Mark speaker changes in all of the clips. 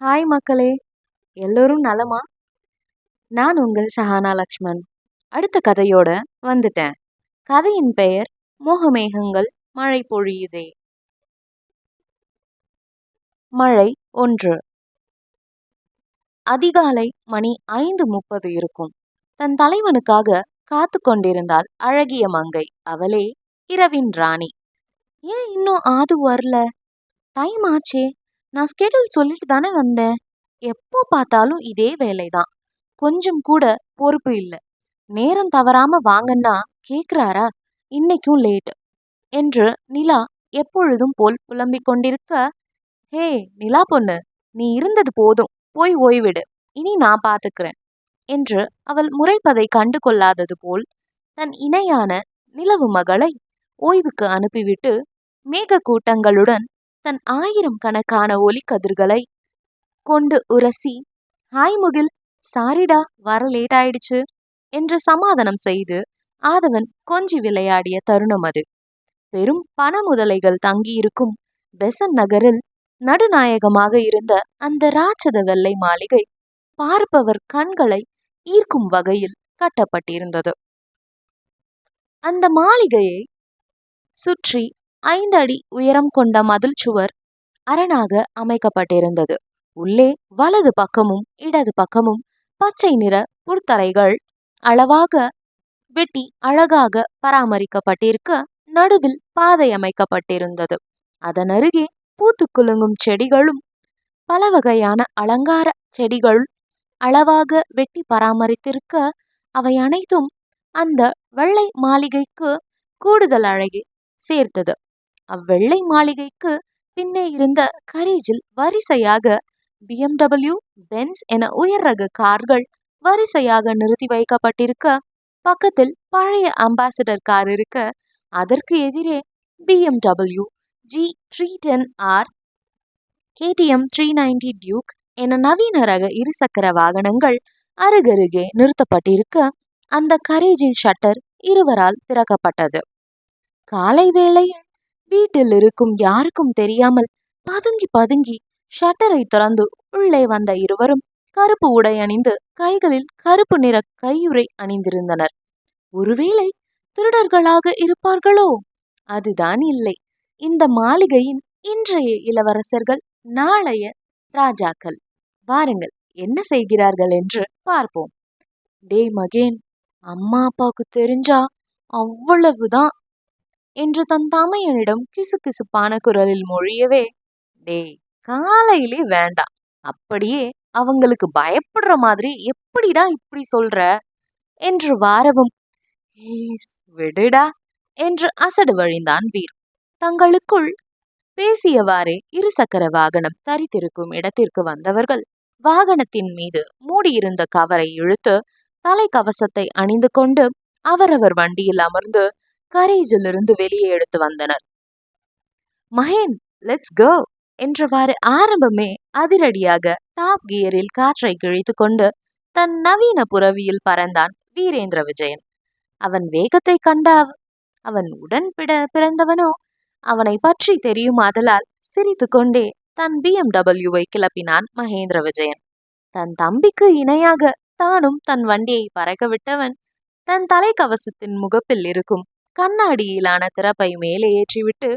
Speaker 1: Hi மக்களே எல்லோரும் நலமா? நான் உங்கள் சஹானா லக்ஷ்மன். அடுத்த கதையோட வந்துட்டேன். கதையின் பெயர் மோகமேகங்கள் மழை பொழியுதே மழை ஒன்று. அதிகாலை மணி ஐந்து முப்பது இருக்கும். தன் தலைவனுக்காக காத்து கொண்டிருந்தாள் அழகிய மங்கை. அவளே இரவின் ராணி. ஏன் இன்னும் ஆது வரல? டைம் ஆச்சே. நான் ஸ்கெடியூல் சொல்லிட்டு தானே வந்தேன். எப்போ பார்த்தாலும் இதே வேலைதான். கொஞ்சம் கூட பொறுப்பு இல்லை. நேரம் தவறாம வாங்கன்னா கேக்குறாரா? இன்னைக்கும் லேட் என்று நிலா எப்பொழுதும் போல் புலம்பிக் கொண்டிருக்க ஹே நிலா பொண்ணு நீ இருந்தது போதும். போய் ஓய்விடு. இனி நான் பார்த்துக்கிறேன் என்று அவள் முறைப்பதை கண்டு கொள்ளாதது போல் தன் இணையான நிலவு மகளை ஓய்வுக்கு அனுப்பிவிட்டு மேக கூட்டங்களுடன் தன் ஆயிரம் கணக்கான ஒலிக்கதிர்களை கொண்டு உரசி ஹாய் முகில் சாரிடா வர லேட் ஆயிடுச்சு என்று சமாதானம் செய்து ஆதவன் கொஞ்சி விளையாடிய தருணம் அது. பெரும் பண முதலைகள் தங்கியிருக்கும் பெசன் நகரில் நடுநாயகமாக இருந்த அந்த ராட்சத வெள்ளை மாளிகை பார்ப்பவர் கண்களை ஈர்க்கும் வகையில் கட்டப்பட்டிருந்தது. அந்த மாளிகையை சுற்றி ஐந்து அடி உயரம் கொண்ட மதில் சுவர் அரணாக அமைக்கப்பட்டிருந்தது. உள்ளே வலது பக்கமும் இடது பக்கமும் பச்சை நிற புற்தரைகள் அளவாக வெட்டி அழகாக பராமரிக்கப்பட்டிருக்க நடுவில் பாதை அமைக்கப்பட்டிருந்தது. அதன் அருகே பூத்து குலுங்கும் செடிகளும் பல வகையான அலங்கார செடிகள் அளவாக வெட்டி பராமரித்திருக்க அவை அனைத்தும் அந்த வெள்ளை மாளிகைக்கு கூடுதல் அழகை சேர்த்தது. அவ்வெள்ளை மாளிகைக்கு பின்னே இருந்த கரேஜில் வரிசையாக பிஎம்டபிள்யூ பென்ஸ் என உயர் ரக கார்கள் வரிசையாக நிறுத்தி வைக்கப்பட்டிருக்க பக்கத்தில் பழைய அம்பாசிடர் கார் இருக்க அதற்கு எதிரே BMW G three ten R KTM three ninety Duke என நவீன ரக இருசக்கர வாகனங்கள் அருகருகே நிறுத்தப்பட்டிருக்க அந்த கரேஜின் ஷட்டர் இருவரால் திறக்கப்பட்டது. காலை வேளையில் வீட்டில் இருக்கும் யாருக்கும் தெரியாமல் பதுங்கி பதுங்கி ஷட்டரை திறந்து உள்ளே வந்த இருவரும் கருப்பு உடை அணிந்து கைகளில் கருப்பு நிற கையுறை அணிந்திருந்தனர். ஒருவேளை திருடர்களாக இருப்பார்களோ? அதுதான் இல்லை. இந்த மாளிகையின் இன்றைய இளவரசர்கள் நாளைய ராஜாக்கள். வாருங்கள் என்ன செய்கிறார்கள் என்று பார்ப்போம். டேய் மகேன் அம்மா அப்பாவுக்கு தெரிஞ்சா அவ்வளவுதான் என்று தன் தமையனிடம் கிசுகிசுப்பான குரலில் மொழியவே டேய் காலையிலே வேண்டாம் அப்படியே அவங்களுக்கு பயப்படுற மாதிரி எப்படிடா இப்படி சொல்ற? என்று வாரவும் விடுடா என்று அசடு வழிந்தான் வீர். தங்களுக்குள் பேசியவாறே இருசக்கர வாகனம் தரித்திருக்கும் இடத்திற்கு வந்தவர்கள் வாகனத்தின் மீது மூடியிருந்த கவரை இழுத்து தலைக்கவசத்தை அணிந்து கொண்டு அவரவர் வண்டியில் அமர்ந்து கரேஜிலிருந்து வெளியே எடுத்து வந்தனர். மஹேன் லெட்ஸ் கோ என்றவாறு ஆரம்பமே அதிரடியாக டாப் கியரில் காற்றை கிழித்து கொண்டு தன் நவீன புறவியில் பறந்தான் வீரேந்திர விஜயன். அவன் வேகத்தை கண்ட அவன் உடன் பிட பிறந்தவனோ? அவனை பற்றி தெரியும் அதலால்? சிரித்து கொண்டே தன் பிஎம்டபிள்யூவை கிளப்பினான் மகேந்திர விஜயன். தன் தம்பிக்கு இணையாக தானும் தன் வண்டியை பறக்க விட்டவன் தன் தலைக்கவசத்தின் முகப்பில் இருக்கும் கண்ணாடியிலான திறப்பை மேலே ஏற்றிவிட்டு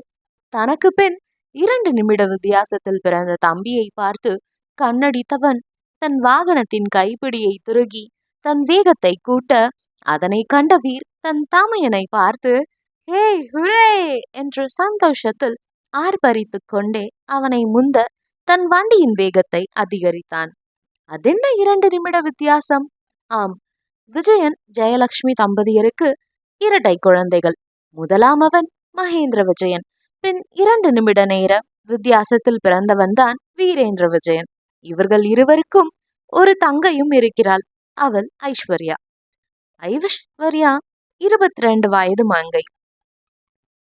Speaker 1: தனக்கு பின் இரண்டு நிமிட வித்தியாசத்தில் பிறந்த தம்பியை பார்த்து கண்ணடித்தவன் தன் வாகனத்தின் கைப்பிடியை திருகி தன் வேகத்தை கூட்ட அதனை கண்ட வீர் தன் தாமையனை பார்த்து ஹே ஹுரே! என்று சந்தோஷத்தில் ஆர்ப்பரித்து கொண்டே அவனை முந்த தன் வண்டியின் வேகத்தை அதிகரித்தான். அதென்ன இரண்டு நிமிட வித்தியாசம்? ஆம் விஜயன் ஜெயலட்சுமி தம்பதியருக்கு இரட்டை குழந்தைகள். முதலாம் அவன் மகேந்திர விஜயன். பின் இரண்டு நிமிட நேர வித்தியாசத்தில் பிறந்தவன் தான் வீரேந்திர விஜயன். இவர்கள் இருவருக்கும் ஒரு தங்கையும் இருக்கிறாள். அவள் ஐஸ்வர்யா. ஐஸ்வர்யா இருபத்தி ரெண்டு வயது மங்கை.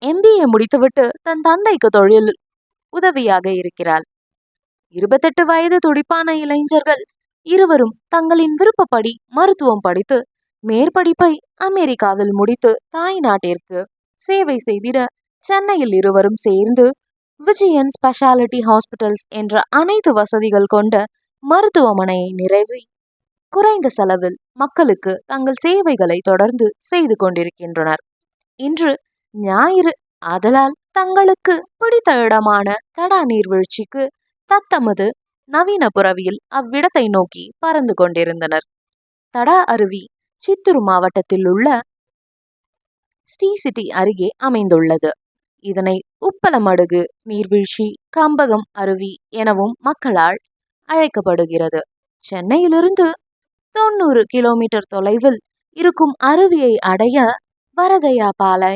Speaker 1: எம்பிஏ முடித்துவிட்டு தன் தந்தைக்கு தொழில் உதவியாக இருக்கிறாள். இருபத்தெட்டு வயது துடிப்பான இளைஞர்கள் இருவரும் தங்களின் விருப்பப்படி மருத்துவம் படித்து மேற்படிப்பை அமெரிக்காவில் முடித்து தாய் நாட்டிற்கு சேவை செய்திட சென்னையில் இருவரும் சேர்ந்து விஜயன் ஸ்பெஷாலிட்டி ஹாஸ்பிட்டல்ஸ் என்ற அனைத்து வசதிகள் கொண்ட மருத்துவமனையை நிறைவி குறைந்த செலவில் மக்களுக்கு தங்கள் சேவைகளை தொடர்ந்து செய்து கொண்டிருக்கின்றனர். இன்று ஞாயிறு ஆதலால் தங்களுக்கு பிடித்த இடமான தடா நீர்வீழ்ச்சிக்கு தத்தமது நவீன புறவியில் அவ்விடத்தை நோக்கி பறந்து கொண்டிருந்தனர். தடா அருவி சித்தூர் மாவட்டத்தில் உள்ள ஸ்ரீ சிட்டி அருகே அமைந்துள்ளது. இதனை உப்பலமடுகு நீர்வீழ்ச்சி கம்பகம் அருவி எனவும் மக்களால் அழைக்கப்படுகிறது. சென்னையிலிருந்து தொண்ணூறு கிலோமீட்டர் தொலைவில் இருக்கும் அருவியை அடைய வரதையாபாலை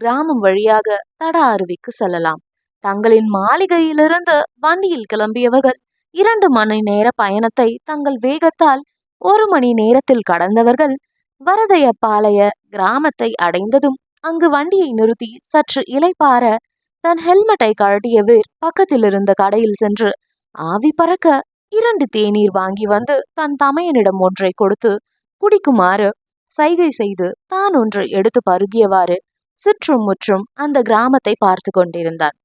Speaker 1: கிராமம் வழியாக தடா அருவிக்கு செல்லலாம். தங்களின் மாளிகையிலிருந்து வண்டியில் கிளம்பியவர்கள் இரண்டு மணி நேர பயணத்தை தங்கள் வேகத்தால் ஒரு மணி நேரத்தில் கடந்தவர்கள் வரதையப்பாளைய கிராமத்தை அடைந்ததும் அங்கு வண்டியை நிறுத்தி சற்று இலைப்பார தன் ஹெல்மெட்டை கழட்டிய வீர் பக்கத்தில் இருந்த கடையில் சென்று ஆவி பறக்க இரண்டு தேநீர் வாங்கி வந்து தன் தமையனிடம் ஒன்றை கொடுத்து குடிக்குமாறு சைகை செய்து தான் ஒன்று எடுத்து பருகியவாறு சுற்றும் முற்றும் அந்த கிராமத்தை பார்த்து கொண்டிருந்தான்.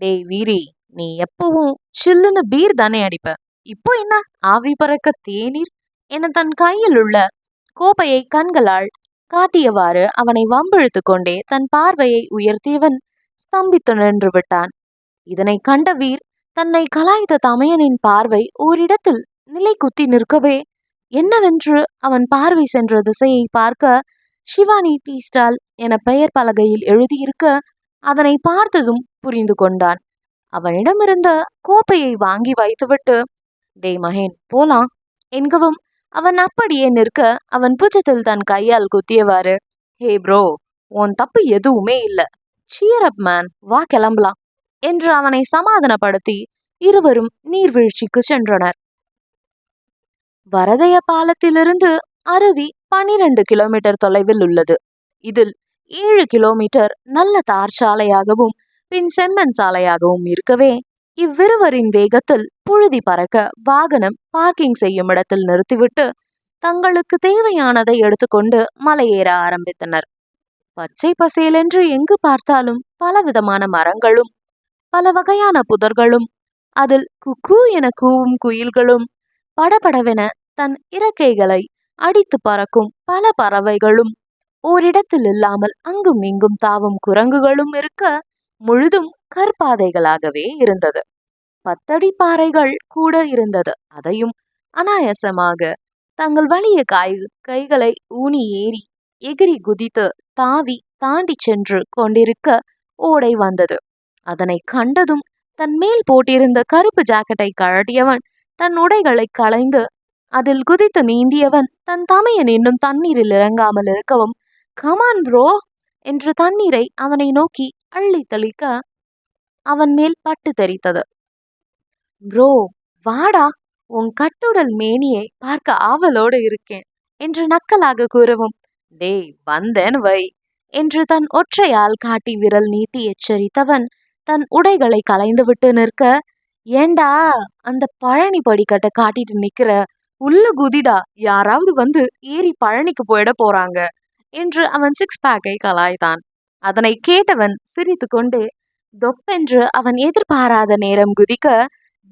Speaker 1: டேய் வீரி நீ எப்பவும் சில்லுன்னு பீர் தானே அடிப்ப? இப்போ என்ன? ஆவி பறக்க தேநீர்? என தன் கையில் உள்ள கோப்பையை கண்களால் காட்டியவாறு அவனை வம்பிழுத்து கொண்டே தன் பார்வையை உயர்த்தியவன் ஸ்தம்பித்து நின்று விட்டான். இதனை கண்ட வீர் தன்னை கலாய்த்த தமையனின் பார்வை ஓரிடத்தில் நிலை குத்தி நிற்கவே என்னவென்று அவன் பார்வை சென்ற திசையை பார்க்க சிவானி டீ ஸ்டால் என பெயர் பலகையில் எழுதியிருக்க அதனை பார்த்ததும் புரிந்து கொண்டான். அவனிடமிருந்த கோப்பையை வாங்கி வைத்துவிட்டு டே மகேன் போலாம். என்கவும் அவன் அப்படியே நிற்க அவன் புஜத்தில் தன் கையால் குத்தியவாறு ஹே ப்ரோ உன் தப்பு எதுவுமே இல்ல. சியர் அப் மேன் வா கிளம்பலாம். என்று அவனை சமாதானப்படுத்தி இருவரும் நீர்வீழ்ச்சிக்கு சென்றனர். வரதய பாலத்திலிருந்து அருவி பனிரெண்டு கிலோமீட்டர் தொலைவில் உள்ளது. இதில் ஏழு கிலோமீட்டர் நல்ல தார் சாலையாகவும் பின் செம்மண் சாலையாகவும் இருக்கவே இவ்விருவரின் வேகத்தில் புழுதி பறக்க வாகனம் பார்க்கிங் செய்யும் இடத்தில் நிறுத்திவிட்டு தங்களுக்கு தேவையானதை எடுத்துக்கொண்டு மலையேற ஆரம்பித்தனர். பச்சை பசேலென்று எங்கு பார்த்தாலும் பலவிதமான மரங்களும் பல வகையான புதர்களும் அதில் குக்கு என கூவும் குயில்களும் படபடவென தன் இறக்கைகளை அடித்து பறக்கும் பல பறவைகளும் ஓரிடத்தில் இல்லாமல் அங்கும் இங்கும் தாவும் குரங்குகளும் இருக்க முழுதும் கற்பாதைகளாகவே இருந்தது. பத்தடி பாறைகள் கூட இருந்தது. அதையும் அனாயசமாக தங்கள் வலிய காய் கைகளை ஊனி ஏறி எகிரி குதித்து தாவி தாண்டி சென்று கொண்டிருக்க ஓடை வந்தது. அதனை கண்டதும் தன் மேல் போட்டிருந்த கருப்பு ஜாக்கெட்டை கழட்டியவன் தன் உடைகளை களைந்து அதில் குதித்து நீந்தியவன் தன் தமையன் இன்னும் தண்ணீரில் இறங்காமல் இருக்கவும் கமான் ப்ரோ என்று தண்ணீரை அவனை நோக்கி அள்ளி தெளிக்க அவன் மேல் பட்டு தெரித்தது. ப்ரோ வாடா உன் கட்டுடல் மேனியை பார்க்க ஆவலோடு இருக்கேன் என்று நக்கலாக கூறவும். டேய் வந்தேன் வை என்று தன் ஒற்றையால் காட்டி விரல் நீட்டி எச்சரித்தவன் தன் உடைகளை களைந்துவிட்டு நிற்க ஏண்டா அந்த பழனி படிக்கட்டை காட்டிட்டு நிக்கிற உள்ள குதிடா யாராவது வந்து ஏறி பழனிக்கு போயிட போறாங்க என்று அவன் சிக்ஸ் பேக்கை கலாய்த்தான். அதனை கேட்டவன் சிரித்து கொண்டு தொப்பென்று அவன் எதிர்பாராத நேரம் குதிக்க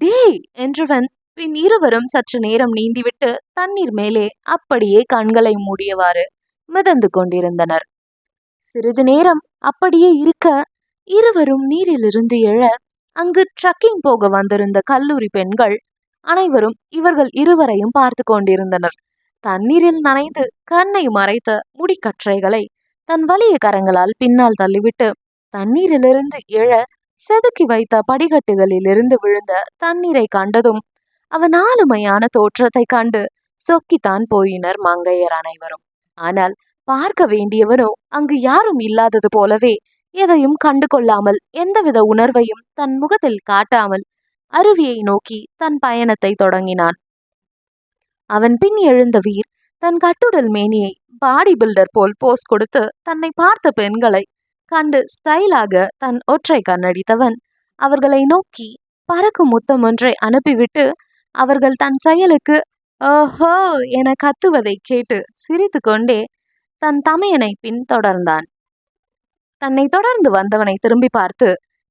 Speaker 1: டேய் என்றவன் பின் இருவரும் சற்று நேரம் நீந்திவிட்டு தண்ணீர் மேலே அப்படியே கண்களை மூடியவாறு மிதந்து கொண்டிருந்தனர். சிறிது நேரம் அப்படியே இருக்க இருவரும் நீரிலிருந்து எழ அங்கு ட்ரக்கிங் போக வந்திருந்த கல்லூரி பெண்கள் அனைவரும் இவர்கள் இருவரையும் பார்த்து கொண்டிருந்தனர். தண்ணீரில் நனைந்து கண்ணை மறைத்த முடிக்கற்றைகளை தன் வலிய கரங்களால் பின்னால் தள்ளிவிட்டு தண்ணீரிலிருந்து எழ செதுக்கி வைத்த படிக்கட்டுகளிலிருந்து விழுந்த தண்ணீரை கண்டதும் அவன் ஆளுமையான தோற்றத்தை கண்டு சொக்கித்தான் போயினர் மங்கையர் அனைவரும். ஆனால் பார்க்க வேண்டியவனோ அங்கு யாரும் இல்லாதது போலவே எதையும் கண்டு கொள்ளாமல் எந்தவித உணர்வையும் தன் முகத்தில் காட்டாமல் அருவியை நோக்கி தன் பயணத்தை தொடங்கினான். அவன் பின் எழுந்த வீர் தன் கட்டுடல் மேனியை பாடி பில்டர் போல் போஸ் கொடுத்து தன்னை பார்த்த பெண்களை கண்டு ஸ்டைலாக தன் ஒற்றை கண்ணடித்தவன். அவர்களை நோக்கி பறக்கும் முத்தம் ஒன்றை அனுப்பிவிட்டு அவர்கள் தன் செயலுக்கு ஓஹோ என கத்துவதை கேட்டு சிரித்து கொண்டே தன் தமையனை பின் தொடர்ந்தான். தன்னை தொடர்ந்து வந்தவனை திரும்பி பார்த்து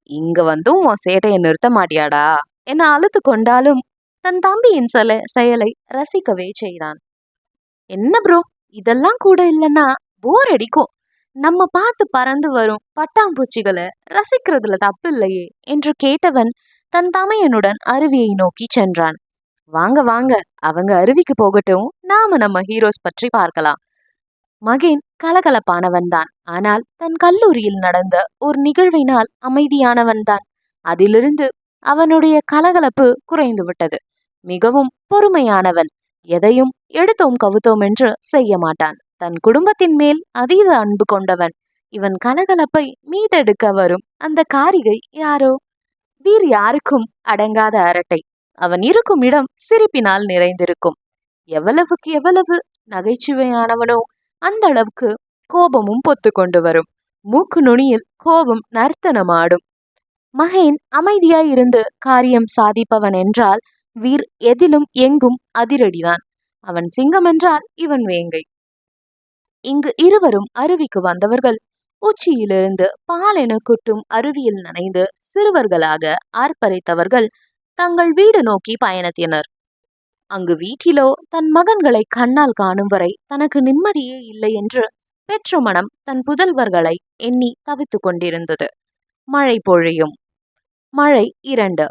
Speaker 1: இங்க வந்தும் உன் சேட்டையை நிறுத்த மாட்டியாடா என அழுத்து கொண்டாலும் தன் தம்பியின் சில செயலை ரசிக்கவே செய்தான். என்ன ப்ரோ இதெல்லாம் கூட இல்லைன்னா போர் அடிக்கும். நம்ம பார்த்து பறந்து வரும் பட்டாம்பூச்சிகளை ரசிக்கிறதுல தப்பு இல்லையே என்று கேட்டவன் தன் தமையனுடன் அருவியை நோக்கி சென்றான். வாங்க வாங்க அவங்க அருவிக்கு போகட்டும். நாம நம்ம ஹீரோஸ் பற்றி பார்க்கலாம். மகேன் கலகலப்பானவன் தான் ஆனால் தன் கல்லூரியில் நடந்த ஒரு நிகழ்வினால் அமைதியானவன் தான் அதிலிருந்து அவனுடைய கலகலப்பு குறைந்து விட்டது. மிகவும் பொறுமையானவன். எதையும் எடுத்தோம் கவுத்தோம் என்று செய்ய மாட்டான். தன் குடும்பத்தின் மேல் அதீத அன்பு கொண்டவன். இவன் கலகலப்பை மீட்டெடுக்க வரும் அந்த காரிகை யாரோ? வீர் யாருக்கும் அடங்காத அரட்டை. அவன் இருக்கும் இடம் சிரிப்பினால் நிறைந்திருக்கும். எவ்வளவுக்கு எவ்வளவு நகைச்சுவையானவனோ அந்த அளவுக்கு கோபமும் பொத்து கொண்டு வரும். மூக்கு நுனியில் கோபம் நர்த்தனமாடும். மகேன் அமைதியாய் இருந்து காரியம் சாதிப்பவன் என்றால் வீர் எதிலும் எங்கும் அதிரடிதான். அவன் சிங்கம் என்றால் இவன் வேங்கை. இங்கு இருவரும் அருவிக்கு வந்தவர்கள். உச்சியிலிருந்து பாலென குட்டும் அருவியில் நனைந்து சிறுவர்களாக ஆர்ப்பரித்தவர்கள் தங்கள் வீடு நோக்கி பயணத்தினர். அங்கு வீட்டிலோ தன் மகன்களை கண்ணால் காணும் வரை தனக்கு நிம்மதியே இல்லை என்று பெற்ற மனம் தன் புதல்வர்களை எண்ணி தவித்துக் கொண்டிருந்தது. மழை பொழியும். மழை இரண்டு.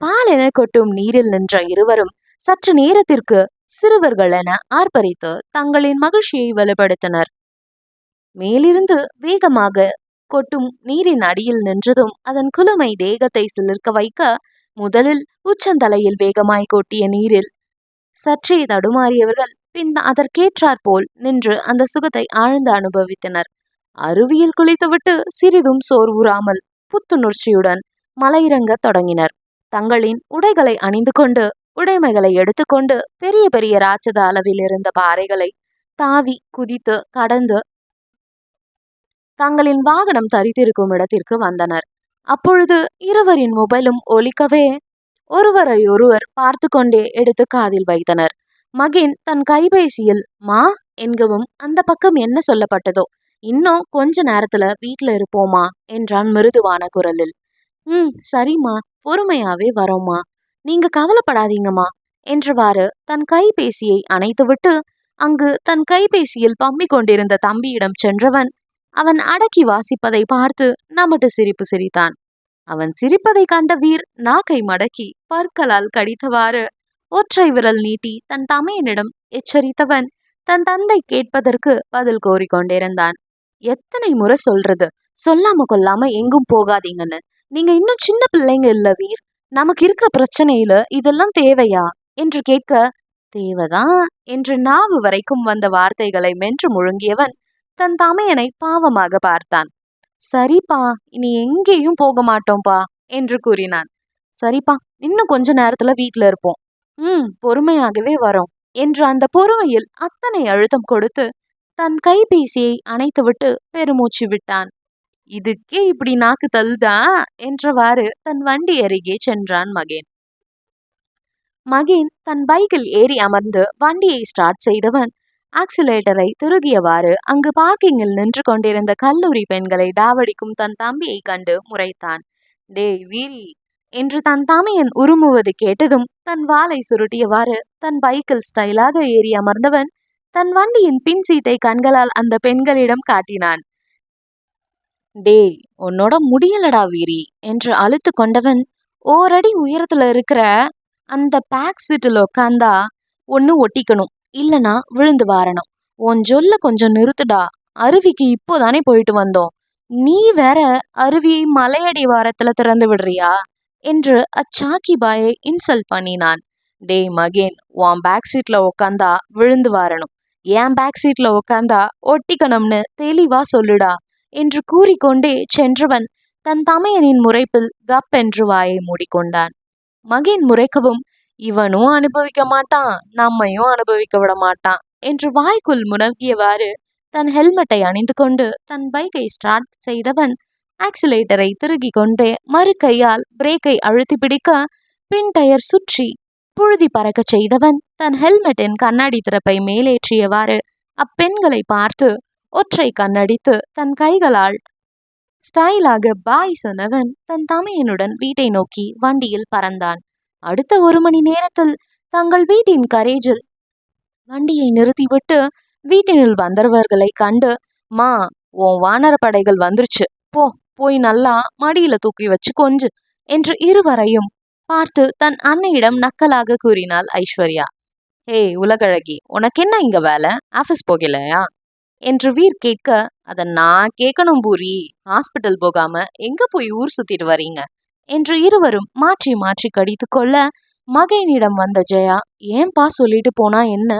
Speaker 1: பாலென கொட்டும் நீரில் நின்ற இருவரும் சற்று நேரத்திற்கு சிறுவர்கள் என ஆர்ப்பரித்து தங்களின் மகிழ்ச்சியை வெளிப்படுத்தினர். மேலிருந்து வேகமாக கொட்டும் நீரின் அடியில் நின்றதும் அதன் குளுமை தேகத்தை சிலிர்க்க வைக்க முதலில் உச்சந்தலையில் வேகமாய் கொட்டிய நீரில் சற்றே தடுமாறியவர்கள் பின் அதற்கேற்றாற் போல் நின்று அந்த சுகத்தை ஆழ்ந்து அனுபவித்தனர். அருவியில் குளித்துவிட்டு சிறிதும் சோர்வுறாமல் புத்துணர்ச்சியுடன் மலையிறங்க தொடங்கினர். தங்களின் உடைகளை அணிந்து கொண்டு உடைமைகளை எடுத்துக்கொண்டு பெரிய பெரிய ராட்சத அளவில் இருந்த பாறைகளை தாவி குதித்து கடந்து தங்களின் வாகனம் தரித்திருக்கும் இடத்திற்கு வந்தனர். அப்பொழுது இருவரின் மொபைலும் ஒலிக்கவே ஒருவரை ஒருவர் பார்த்து கொண்டே எடுத்து காதில் வைத்தனர். மகின் தன் கைபேசியில் மா என்கவும் அந்த பக்கம் என்ன சொல்லப்பட்டதோ இன்னும் கொஞ்ச நேரத்துல வீட்ல இருப்போமா? என்றான் மிருதுவான குரலில். ம் சரிம்மா பொறுமையாவே வரோம்மா. நீங்க கவலைப்படாதீங்கம்மா என்றவாறு தன் கைபேசியை அணைத்துவிட்டு அங்கு தன் கைபேசியில் பம்பிக் கொண்டிருந்த தம்பியிடம் சென்றவன் அவன் அடக்கி வாசிப்பதை பார்த்து நமட்டு சிரிப்பு சிரித்தான். அவன் சிரிப்பதை கண்ட வீர் நாக்கை மடக்கி பற்களால் கடித்தவாறு ஒற்றை விரல் நீட்டி தன் தமையனிடம் எச்சரித்தவன் தன் தந்தை கேட்பதற்கு பதில் கோரிக்கொண்டிருந்தான் எத்தனை முறை சொல்றது? சொல்லாம கொல்லாம எங்கும் போகாதீங்கன்னு. நீங்க இன்னும் சின்ன பிள்ளைங்க இல்ல வீர். நமக்கு இருக்கிற பிரச்சனையில இதெல்லாம் தேவையா? என்று கேட்க தேவைதான் என்று நாவு வரைக்கும் வந்த வார்த்தைகளை மென்று முழுங்கியவன் தன் தமையனை பாவமாக பார்த்தான். சரிப்பா இனி எங்கேயும் போக மாட்டோம்பா என்று கூறினான். சரிப்பா இன்னும் கொஞ்ச நேரத்துல வீட்ல இருப்போம். ம் பொறுமையாகவே வரோம் என்று அந்த பொறுமையில் அத்தனை அழுத்தம் கொடுத்து தன் கைபேசியை அணைத்துவிட்டு பெருமூச்சு விட்டான். இதுக்கே இப்படி நாக்கு தள்ளுதா? என்றவாறு தன் வண்டி அருகே சென்றான் மகேன். மகேன் தன் பைக்கில் ஏறி அமர்ந்து வண்டியை ஸ்டார்ட் செய்தவன் ஆக்சிலேட்டரை துருகியவாறு அங்கு பார்க்கிங்கில் நின்று கொண்டிருந்த கல்லூரி பெண்களை டாவடிக்கும் தன் தம்பியை கண்டு முறைத்தான். டேய் வீரி என்று தன் தமையன் உருமுவது கேட்டதும் தன் வாளை சுருட்டியவாறு தன் பைக்கில் ஸ்டைலாக ஏறி அமர்ந்தவன் தன் வண்டியின் பின் சீட்டை கண்களால் அந்த பெண்களிடம் காட்டினான். டேய் உன்னோட முடியலடா வீரி என்று அழுத்து கொண்டவன் ஓரடி உயரத்துல இருக்கிற அந்த பேக் சீட்டில் உட்காந்தா ஒன்று ஒட்டிக்கணும் இல்லனா விழுந்து வாரணும். உன் சொல்ல கொஞ்சம் நிறுத்துடா அருவிக்கு இப்போதானே போயிட்டு வந்தோம். நீ வேற அருவி மலையடி வாரத்துல திறந்து விடுறியா? என்று அச்சாக்கி பாயை இன்சல்ட் பண்ணினான். டேய் மகேன் உன் பேக் சீட்ல உக்காந்தா விழுந்து வாரணும். என் பேக் சீட்ல உக்காந்தா ஒட்டிக்கணும்னு தெளிவா சொல்லுடா. என்று கூறிக்கொண்டே சென்றவன் தன் தமையனின் முறைப்பில் கப் என்று வாயை மூடிக்கொண்டான். மகன் முறைக்கவும் இவனும் அனுபவிக்க மாட்டான் நம்மையும் அனுபவிக்க விட மாட்டான் என்று வாய்க்குள் முணங்கியவாறு தன் ஹெல்மெட்டை அணிந்து கொண்டு தன் பைக்கை ஸ்டார்ட் செய்தவன் ஆக்சிலேட்டரை திருகி கொண்டே மறு கையால் பிரேக்கை அழுத்தி பிடிக்க பின் டயர் சுற்றி புழுதி பறக்க செய்தவன் தன் ஹெல்மெட்டின் கண்ணாடி திறப்பை மேலேற்றியவாறு அப்பெண்களை பார்த்து ஒற்றை கண்ணடித்து தன் கைகளால். ஸ்டைலாக பாய் சொன்னவன் தன் தமையனுடன் வீட்டை நோக்கி வண்டியில் பறந்தான். அடுத்த ஒரு மணி நேரத்தில் தங்கள் வீட்டின் கரேஜில் வண்டியை நிறுத்திவிட்டு வீட்டினில் வந்தவர்களை கண்டு மா உன் வானரப்படைகள் வந்துருச்சு. போ போய் நல்லா மடியில தூக்கி வச்சு கொஞ்சு என்று இருவரையும் பார்த்து தன் அன்னையிடம் நக்கலாக கூறினாள் ஐஸ்வர்யா. ஹே உலகழகி உனக்கு என்ன இங்க வேலை? ஆஃபீஸ் போகலையா? என்று வீர் கேட்க அதை நான் கேட்கணும் பூரி. ஹாஸ்பிட்டல் போகாம எங்க போய் ஊர் சுத்திட்டு வரீங்க என்று இருவரும் மாற்றி மாற்றி கடித்து கொள்ள மகையனிடம் வந்த ஜெயா ஏன்பா சொல்லிட்டு போனா என்ன?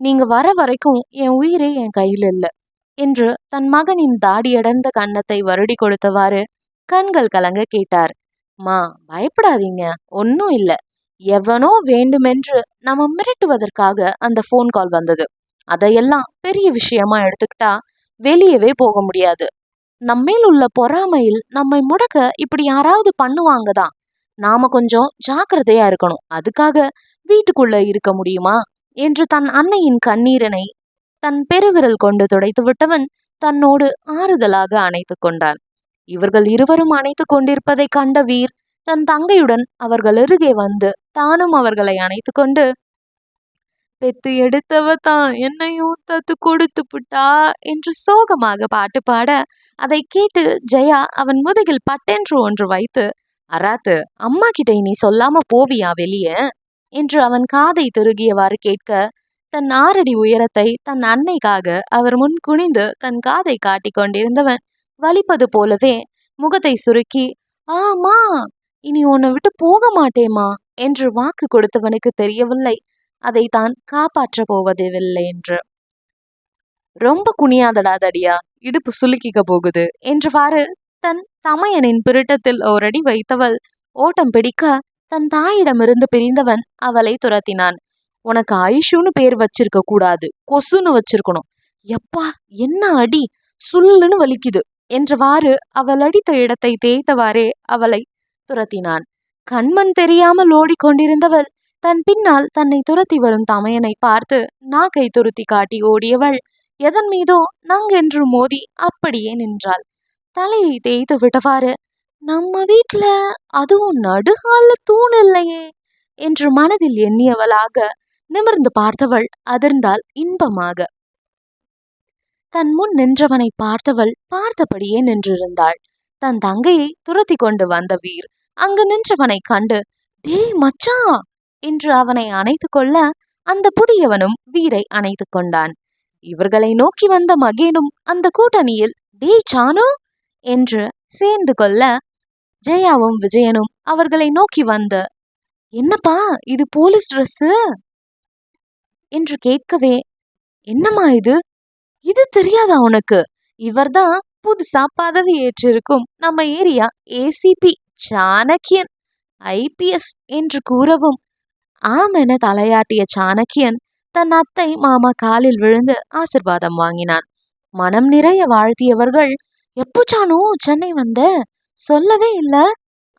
Speaker 1: நீங்க வர வரைக்கும் என் உயிரே என் கையில் இல்லை. என்று தன் மகனின் தாடியடர்ந்த கன்னத்தை வருடி கொடுத்தவாறு கண்கள் கலங்க கேட்டார். மா பயப்படாதீங்க. ஒன்றும் இல்லை. எவனோ வேண்டுமென்று நம்ம மிரட்டுவதற்காக அந்த ஃபோன் கால் வந்தது. அதையெல்லாம் பெரிய விஷயமா எடுத்துக்கிட்டா வெளியவே போக முடியாது. நம்மேல் உள்ள பொறாமையில் நம்மை முடக்க இப்படி யாராவது பண்ணுவாங்க தான். நாம கொஞ்சம் ஜாக்கிரதையா இருக்கணும். அதுக்காக வீட்டுக்குள்ள இருக்க முடியுமா? என்று தன் அன்னையின் கண்ணீரனை தன் பெருவிரல் கொண்டு துடைத்து விட்டவன் தன்னோடு ஆறுதலாக அணைத்து கொண்டான். இவர்கள் இருவரும் அணைத்து கொண்டிருப்பதை கண்ட வீர் தன் தங்கையுடன் அவர்கள் அருகே வந்து தானும் அவர்களை அணைத்து கொண்டு பெத்து எடுத்தவ தான் என்னையும் தத்து கொடுத்து புட்டா என்று சோகமாக பாட்டு பாட அதை கேட்டு ஜெயா அவன் முதுகில் பட்டென்று ஒன்று வைத்து அராத்து அம்மா கிட்ட நீ சொல்லாம போவியா வெளியே? என்று அவன் காதை திருகியவாறு கேட்க தன் ஆறடி உயரத்தை தன் அன்னைக்காக அவர் முன் குனிந்து தன் காதை காட்டிக் கொண்டிருந்தவன் வலிப்பது போலவே முகத்தை சுருக்கி ஆமா இனி உன்னை விட்டு போக மாட்டேமா என்று வாக்கு கொடுத்தவனுக்கு தெரியவில்லை. அதை தான் காப்பாற்ற போவதில்லை என்று. ரொம்ப குனியாதடா தடியா. இடுப்பு சுலுக்கிக்க போகுது என்றவாறு தன் தமையனின் பிரிட்டத்தில் ஓரடி வைத்தவள் ஓட்டம் பிடிக்க தன் தாயிடமிருந்து பிரிந்தவன் அவளை துரத்தினான். உனக்கு ஐஷுன்னு பேர் வச்சிருக்க கூடாது. கொசுன்னு வச்சிருக்கணும். எப்பா என்ன அடி? சுல்லுன்னு வலிக்குது என்றவாறு அவள் அடித்த இடத்தை தேய்த்தவாறே அவளை துரத்தினான். கண்மண் தெரியாமல் ஓடிக்கொண்டிருந்தவள் தன் பின்னால் தன்னை துரத்தி வரும் தமையனை பார்த்து நாக்கை துருத்தி காட்டி ஓடியவள். எதன் மீதோ நங்கென்று மோதி அப்படியே நின்றாள். தலையை தேய்த்து விட்டவாறு நம்ம வீட்ல அதுவும் நடுகால தூண் இல்லையே என்று மனதில் எண்ணியவளாக நிமிர்ந்து பார்த்தவள் அதிர்ந்தால் இன்பமாக. தன் முன் நின்றவனை பார்த்தவள் பார்த்தபடியே நின்றிருந்தாள். தன் தங்கையை துரத்தி கொண்டு வந்த வீர் அங்கு நின்றவனை கண்டு டேய் மச்சான் என்று அவனை அணைத்து கொள்ள அந்த புதியவனும் வீரை அணைத்து கொண்டான். இவர்களை நோக்கி வந்த மகேனும் அந்த கூட்டணியில் டே சானு! என்று சேர்ந்து கொள்ள ஜெயாவும் விஜயனும் அவர்களை நோக்கி வந்து என்னப்பா இது போலீஸ் ட்ரெஸ்ஸு? என்று கேட்கவே என்னம்மா இது? இது தெரியாதா உனக்கு? இவர்தான் புதுசா பதவி ஏற்றிருக்கும் நம்ம ஏரியா ஏசிபி சாணக்கியன் ஐபிஎஸ் என்று கூறவும் ஆமென தலையாட்டிய சாணக்கியன் தன் அத்தை மாமா காலில் விழுந்து ஆசிர்வாதம் வாங்கினான். மனம் நிறைய வாழ்த்தியவர்கள் எப்போ சானு சென்னை வந்த? சொல்லவே இல்ல.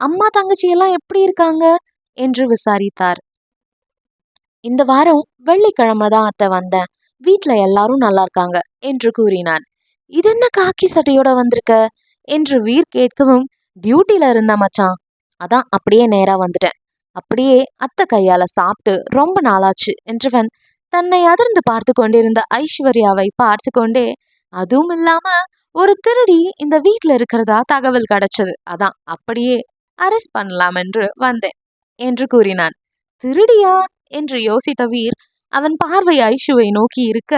Speaker 1: அம்மா தங்கச்சி எல்லாம் எப்படி இருக்காங்க? என்று விசாரித்தார். இந்த வாரம் வெள்ளிக்கிழமை தான் அத்தை வந்தேன் வீட்ல எல்லாரும் நல்லா இருக்காங்க என்று கூறினான். இது என்ன காக்கி சட்டையோட வந்திருக்க? என்று வீர் கேட்கவும் டியூட்டில இருந்த மச்சான். அதான் அப்படியே நேரா வந்துட்டேன். அப்படியே அத்தை கையால சாப்பிட்டு ரொம்ப நாளாச்சு என்றவன் தன்னை அதிர்ந்து பார்த்து கொண்டிருந்த ஐஸ்வர்யாவை பார்த்து கொண்டே அதுவும் இல்லாம ஒரு திருடி இந்த வீட்டுல இருக்கிறதா தகவல் கிடைச்சது. அதான் அப்படியே அரெஸ்ட் பண்ணலாம் என்று வந்தேன் என்று கூறினான். திருடியா? என்று யோசித்த வீர் அவன் பார்வை ஐஷுவை நோக்கி இருக்க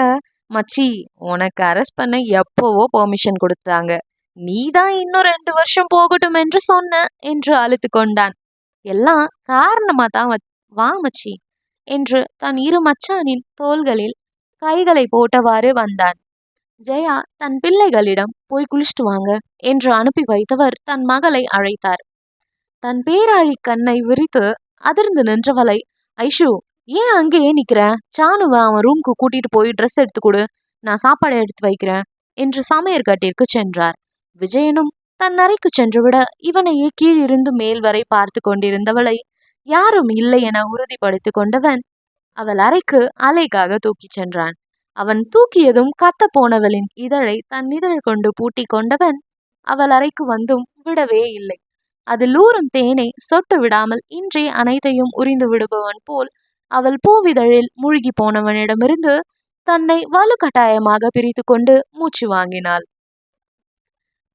Speaker 1: மச்சி உனக்கு அரெஸ்ட் பண்ண எப்போவோ பெர்மிஷன் கொடுத்தாங்க. நீதான் இன்னும் ரெண்டு வருஷம் போகட்டும் என்று சொன்ன என்று அழுத்து கொண்டான். எல்லாம் காரணமா தான் வா மச்சி என்று தன் இரு மச்சானின் தோள்களில் கைகளை போட்டவாறு வந்தான். ஜெயா தன் பிள்ளைகளிடம் போய் குளிச்சுட்டு வாங்க என்று அனுப்பி வைத்தவர் தன் மகளை அழைத்தார். தன் பேராழி கண்ணை விரித்து அதிர்ந்து நின்றவளை ஐஷு ஏன் அங்கேயே நிக்கிற? சானுவை அவன் ரூம்க்கு கூட்டிட்டு போய் ட்ரெஸ் எடுத்து கொடு. நான் சாப்பாடு எடுத்து வைக்கிறேன் என்று சமையற்கட்டிற்கு சென்றார். விஜயனும் தன் அறைக்கு சென்றுவிட இவனையே கீழிருந்து மேல் வரை பார்த்து கொண்டிருந்தவளை யாரும் இல்லை என உறுதிப்படுத்தி கொண்டவன் அவள் அறைக்கு அலைக்காக தூக்கிச் சென்றான். அவன் தூக்கியதும் கத்த போனவளின் இதழை தன் இதழ் கொண்டு பூட்டி கொண்டவன் அவள் அறைக்கு வந்தும் விடவே இல்லை. அதில் ஊறும் தேனை சொட்டு விடாமல் இன்றே அனைத்தையும் உறிந்து விடுபவன் போல் அவள் பூவிதழில் மூழ்கி போனவனிடமிருந்து தன்னை வலுக்கட்டாயமாக பிரித்து கொண்டு மூச்சு வாங்கினாள்.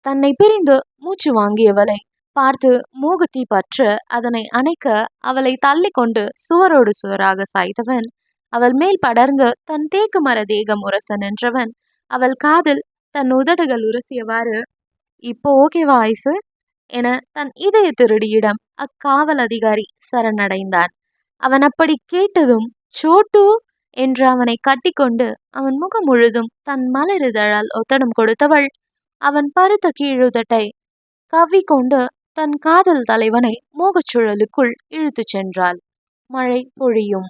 Speaker 1: தன்னை பிரிந்து மூச்சு வாங்கியவளை பார்த்து மோகத்தி பற்று அதனை அணைக்க அவளை தள்ளி கொண்டு சுவரோடு சுவராக சாய்த்தவன். அவள் மேல் படர்ந்து தன் தேக்கு மர தேகம் உரச நின்றவன். அவள் காதில் தன் உதடுகள் உரசியவாறு இப்போ ஓகேவா ஐசு என தன் இதய திருடியிடம் அக்காவல் அதிகாரி சரணடைந்தான். அவன் அப்படி கேட்டதும் சோட்டு என்று அவனை கட்டிக்கொண்டு அவன் முகம் முழுதும் தன் மலரிதழால் ஒத்தடம் கொடுத்தவள். அவன் பருத்த கீழுதட்டை கவ்விக்கொண்டு தன் காதல் தலைவனை மோகச்சுழலுக்குள் இழுத்துச் சென்றாள். மழை பொழியும்.